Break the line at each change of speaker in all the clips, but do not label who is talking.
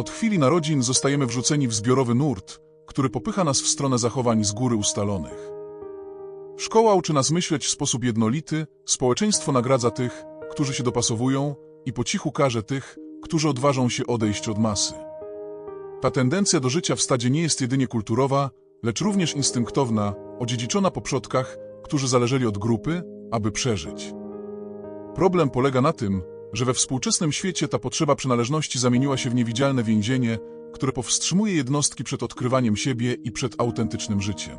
Od chwili narodzin zostajemy wrzuceni w zbiorowy nurt, który popycha nas w stronę zachowań z góry ustalonych. Szkoła uczy nas myśleć w sposób jednolity, społeczeństwo nagradza tych, którzy się dopasowują i po cichu karze tych, którzy odważą się odejść od masy. Ta tendencja do życia w stadzie nie jest jedynie kulturowa, lecz również instynktowna, odziedziczona po przodkach, którzy zależeli od grupy, aby przeżyć. Problem polega na tym, że we współczesnym świecie ta potrzeba przynależności zamieniła się w niewidzialne więzienie, które powstrzymuje jednostki przed odkrywaniem siebie i przed autentycznym życiem.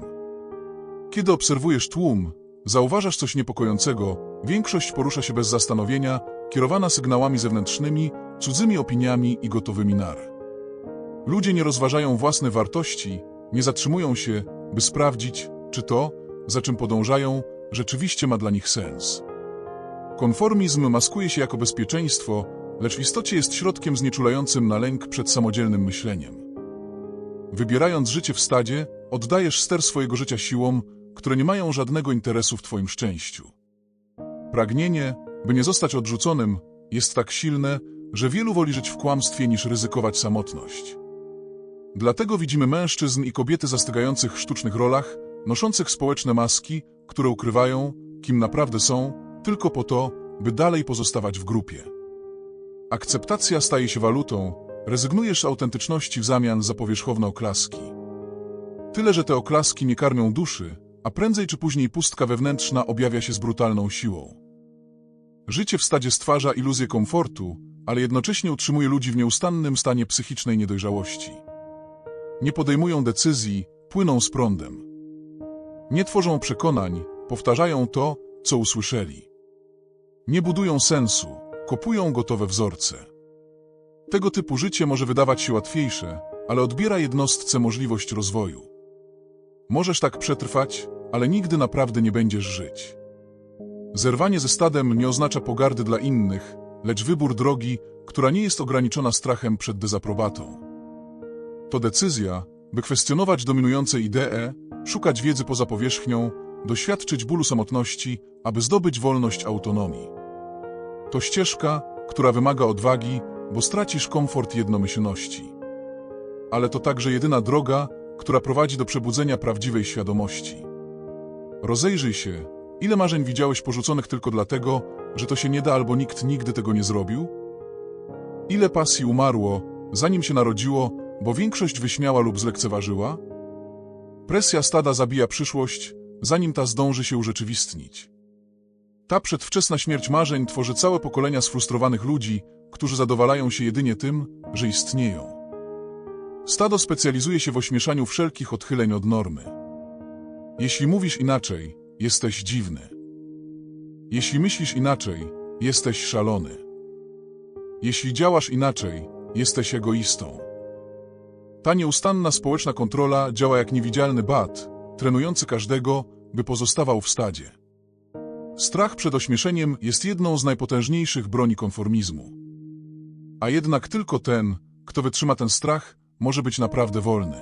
Kiedy obserwujesz tłum, zauważasz coś niepokojącego, większość porusza się bez zastanowienia, kierowana sygnałami zewnętrznymi, cudzymi opiniami i gotowymi nar. Ludzie nie rozważają własnej wartości, nie zatrzymują się, by sprawdzić, czy to, za czym podążają, rzeczywiście ma dla nich sens. Konformizm maskuje się jako bezpieczeństwo, lecz w istocie jest środkiem znieczulającym na lęk przed samodzielnym myśleniem. Wybierając życie w stadzie, oddajesz ster swojego życia siłom, które nie mają żadnego interesu w Twoim szczęściu. Pragnienie, by nie zostać odrzuconym, jest tak silne, że wielu woli żyć w kłamstwie niż ryzykować samotność. Dlatego widzimy mężczyzn i kobiety zastygających w sztucznych rolach, noszących społeczne maski, które ukrywają, kim naprawdę są, tylko po to, by dalej pozostawać w grupie. Akceptacja staje się walutą, rezygnujesz z autentyczności w zamian za powierzchowne oklaski. Tyle, że te oklaski nie karmią duszy, a prędzej czy później pustka wewnętrzna objawia się z brutalną siłą. Życie w stadzie stwarza iluzję komfortu, ale jednocześnie utrzymuje ludzi w nieustannym stanie psychicznej niedojrzałości. Nie podejmują decyzji, płyną z prądem. Nie tworzą przekonań, powtarzają to, co usłyszeli. Nie budują sensu, kopują gotowe wzorce. Tego typu życie może wydawać się łatwiejsze, ale odbiera jednostce możliwość rozwoju. Możesz tak przetrwać, ale nigdy naprawdę nie będziesz żyć. Zerwanie ze stadem nie oznacza pogardy dla innych, lecz wybór drogi, która nie jest ograniczona strachem przed dezaprobatą. To decyzja, by kwestionować dominujące idee, szukać wiedzy poza powierzchnią, doświadczyć bólu samotności, aby zdobyć wolność autonomii. To ścieżka, która wymaga odwagi, bo stracisz komfort jednomyślności. Ale to także jedyna droga, która prowadzi do przebudzenia prawdziwej świadomości. Rozejrzyj się, ile marzeń widziałeś porzuconych tylko dlatego, że to się nie da albo nikt nigdy tego nie zrobił? Ile pasji umarło, zanim się narodziło, bo większość wyśmiała lub zlekceważyła? Presja stada zabija przyszłość, zanim ta zdąży się urzeczywistnić. Ta przedwczesna śmierć marzeń tworzy całe pokolenia sfrustrowanych ludzi, którzy zadowalają się jedynie tym, że istnieją. Stado specjalizuje się w ośmieszaniu wszelkich odchyleń od normy. Jeśli mówisz inaczej, jesteś dziwny. Jeśli myślisz inaczej, jesteś szalony. Jeśli działasz inaczej, jesteś egoistą. Ta nieustanna społeczna kontrola działa jak niewidzialny bat, trenujący każdego, by pozostawał w stadzie. Strach przed ośmieszeniem jest jedną z najpotężniejszych broni konformizmu. A jednak tylko ten, kto wytrzyma ten strach, może być naprawdę wolny.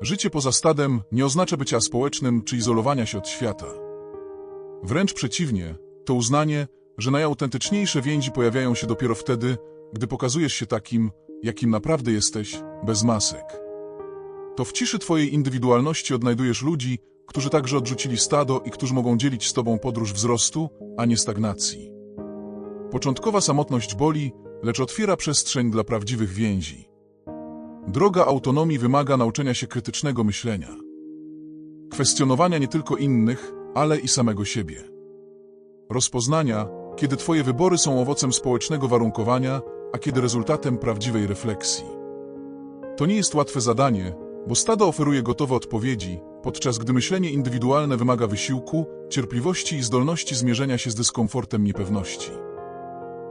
Życie poza stadem nie oznacza bycia społecznym czy izolowania się od świata. Wręcz przeciwnie, to uznanie, że najautentyczniejsze więzi pojawiają się dopiero wtedy, gdy pokazujesz się takim, jakim naprawdę jesteś, bez masek. To w ciszy Twojej indywidualności odnajdujesz ludzi, którzy także odrzucili stado i którzy mogą dzielić z Tobą podróż wzrostu, a nie stagnacji. Początkowa samotność boli, lecz otwiera przestrzeń dla prawdziwych więzi. Droga autonomii wymaga nauczenia się krytycznego myślenia. Kwestionowania nie tylko innych, ale i samego siebie. Rozpoznania, kiedy Twoje wybory są owocem społecznego warunkowania, a kiedy rezultatem prawdziwej refleksji. To nie jest łatwe zadanie, bo stado oferuje gotowe odpowiedzi, podczas gdy myślenie indywidualne wymaga wysiłku, cierpliwości i zdolności zmierzenia się z dyskomfortem niepewności.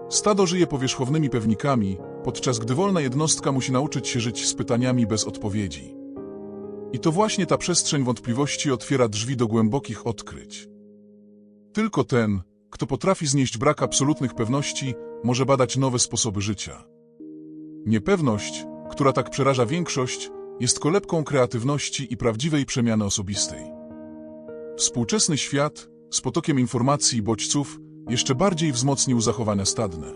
Stado żyje powierzchownymi pewnikami, podczas gdy wolna jednostka musi nauczyć się żyć z pytaniami bez odpowiedzi. I to właśnie ta przestrzeń wątpliwości otwiera drzwi do głębokich odkryć. Tylko ten, kto potrafi znieść brak absolutnych pewności, może badać nowe sposoby życia. Niepewność, która tak przeraża większość, jest kolebką kreatywności i prawdziwej przemiany osobistej. Współczesny świat, z potokiem informacji i bodźców, jeszcze bardziej wzmocnił zachowania stadne.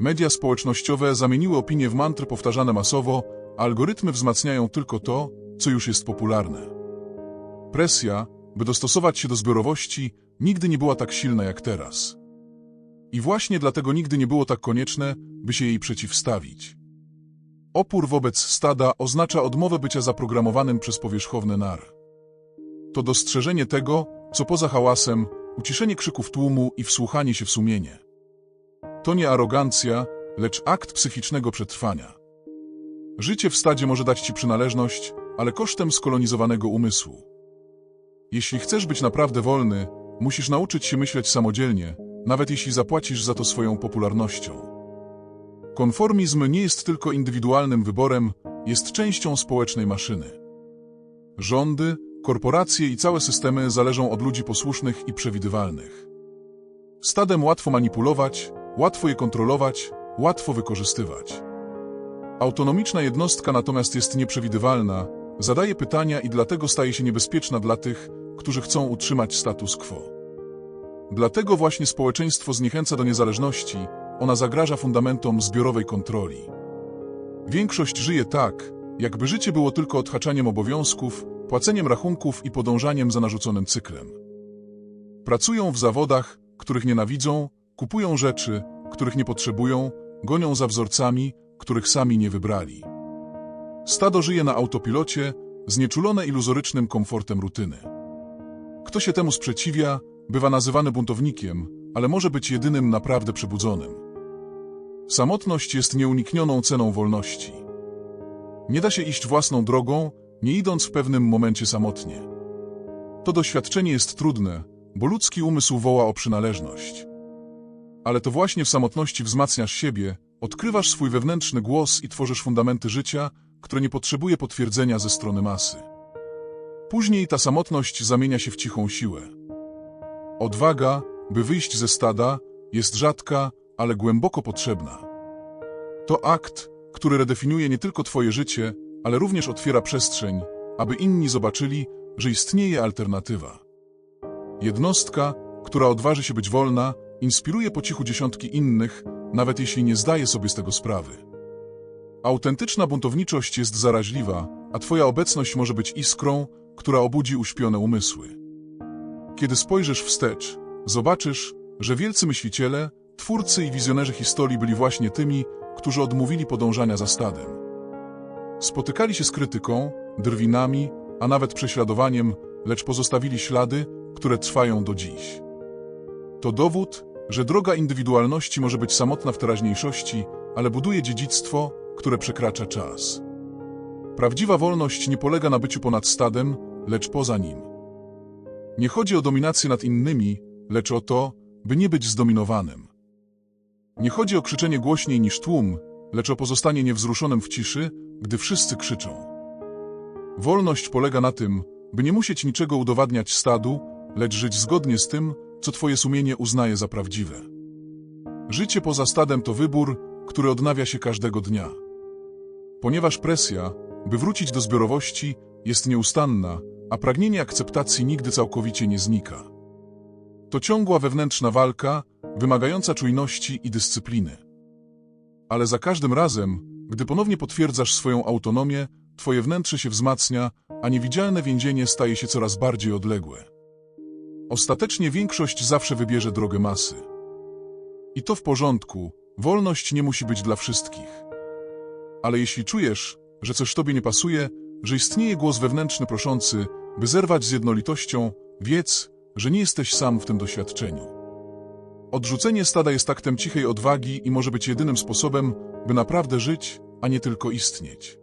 Media społecznościowe zamieniły opinie w mantry powtarzane masowo, a algorytmy wzmacniają tylko to, co już jest popularne. Presja, by dostosować się do zbiorowości, nigdy nie była tak silna jak teraz. I właśnie dlatego nigdy nie było tak konieczne, by się jej przeciwstawić. Opór wobec stada oznacza odmowę bycia zaprogramowanym przez powierzchowne nar. To dostrzeżenie tego, co poza hałasem, uciszenie krzyków tłumu i wsłuchanie się w sumienie. To nie arogancja, lecz akt psychicznego przetrwania. Życie w stadzie może dać ci przynależność, ale kosztem skolonizowanego umysłu. Jeśli chcesz być naprawdę wolny, musisz nauczyć się myśleć samodzielnie, nawet jeśli zapłacisz za to swoją popularnością. Konformizm nie jest tylko indywidualnym wyborem, jest częścią społecznej maszyny. Rządy, korporacje i całe systemy zależą od ludzi posłusznych i przewidywalnych. Stadem łatwo manipulować, łatwo je kontrolować, łatwo wykorzystywać. Autonomiczna jednostka natomiast jest nieprzewidywalna, zadaje pytania i dlatego staje się niebezpieczna dla tych, którzy chcą utrzymać status quo. Dlatego właśnie społeczeństwo zniechęca do niezależności, ona zagraża fundamentom zbiorowej kontroli. Większość żyje tak, jakby życie było tylko odhaczaniem obowiązków, płaceniem rachunków i podążaniem za narzuconym cyklem. Pracują w zawodach, których nienawidzą, kupują rzeczy, których nie potrzebują, gonią za wzorcami, których sami nie wybrali. Stado żyje na autopilocie, znieczulone iluzorycznym komfortem rutyny. Kto się temu sprzeciwia, bywa nazywany buntownikiem, ale może być jedynym naprawdę przebudzonym. Samotność jest nieuniknioną ceną wolności. Nie da się iść własną drogą, nie idąc w pewnym momencie samotnie. To doświadczenie jest trudne, bo ludzki umysł woła o przynależność. Ale to właśnie w samotności wzmacniasz siebie, odkrywasz swój wewnętrzny głos i tworzysz fundamenty życia, które nie potrzebuje potwierdzenia ze strony masy. Później ta samotność zamienia się w cichą siłę. Odwaga, by wyjść ze stada, jest rzadka, ale głęboko potrzebna. To akt, który redefiniuje nie tylko Twoje życie, ale również otwiera przestrzeń, aby inni zobaczyli, że istnieje alternatywa. Jednostka, która odważy się być wolna, inspiruje po cichu dziesiątki innych, nawet jeśli nie zdaje sobie z tego sprawy. Autentyczna buntowniczość jest zaraźliwa, a Twoja obecność może być iskrą, która obudzi uśpione umysły. Kiedy spojrzysz wstecz, zobaczysz, że wielcy myśliciele, twórcy i wizjonerzy historii byli właśnie tymi, którzy odmówili podążania za stadem. Spotykali się z krytyką, drwinami, a nawet prześladowaniem, lecz pozostawili ślady, które trwają do dziś. To dowód, że droga indywidualności może być samotna w teraźniejszości, ale buduje dziedzictwo, które przekracza czas. Prawdziwa wolność nie polega na byciu ponad stadem, lecz poza nim. Nie chodzi o dominację nad innymi, lecz o to, by nie być zdominowanym. Nie chodzi o krzyczenie głośniej niż tłum, lecz o pozostanie niewzruszonym w ciszy, gdy wszyscy krzyczą. Wolność polega na tym, by nie musieć niczego udowadniać stadu, lecz żyć zgodnie z tym, co twoje sumienie uznaje za prawdziwe. Życie poza stadem to wybór, który odnawia się każdego dnia. Ponieważ presja, by wrócić do zbiorowości, jest nieustanna, a pragnienie akceptacji nigdy całkowicie nie znika. To ciągła wewnętrzna walka, wymagająca czujności i dyscypliny. Ale za każdym razem, gdy ponownie potwierdzasz swoją autonomię, twoje wnętrze się wzmacnia, a niewidzialne więzienie staje się coraz bardziej odległe. Ostatecznie większość zawsze wybierze drogę masy. I to w porządku, wolność nie musi być dla wszystkich. Ale jeśli czujesz, że coś tobie nie pasuje, że istnieje głos wewnętrzny proszący, by zerwać z jednolitością, wiedz, że nie jesteś sam w tym doświadczeniu. Odrzucenie stada jest aktem cichej odwagi i może być jedynym sposobem, by naprawdę żyć, a nie tylko istnieć.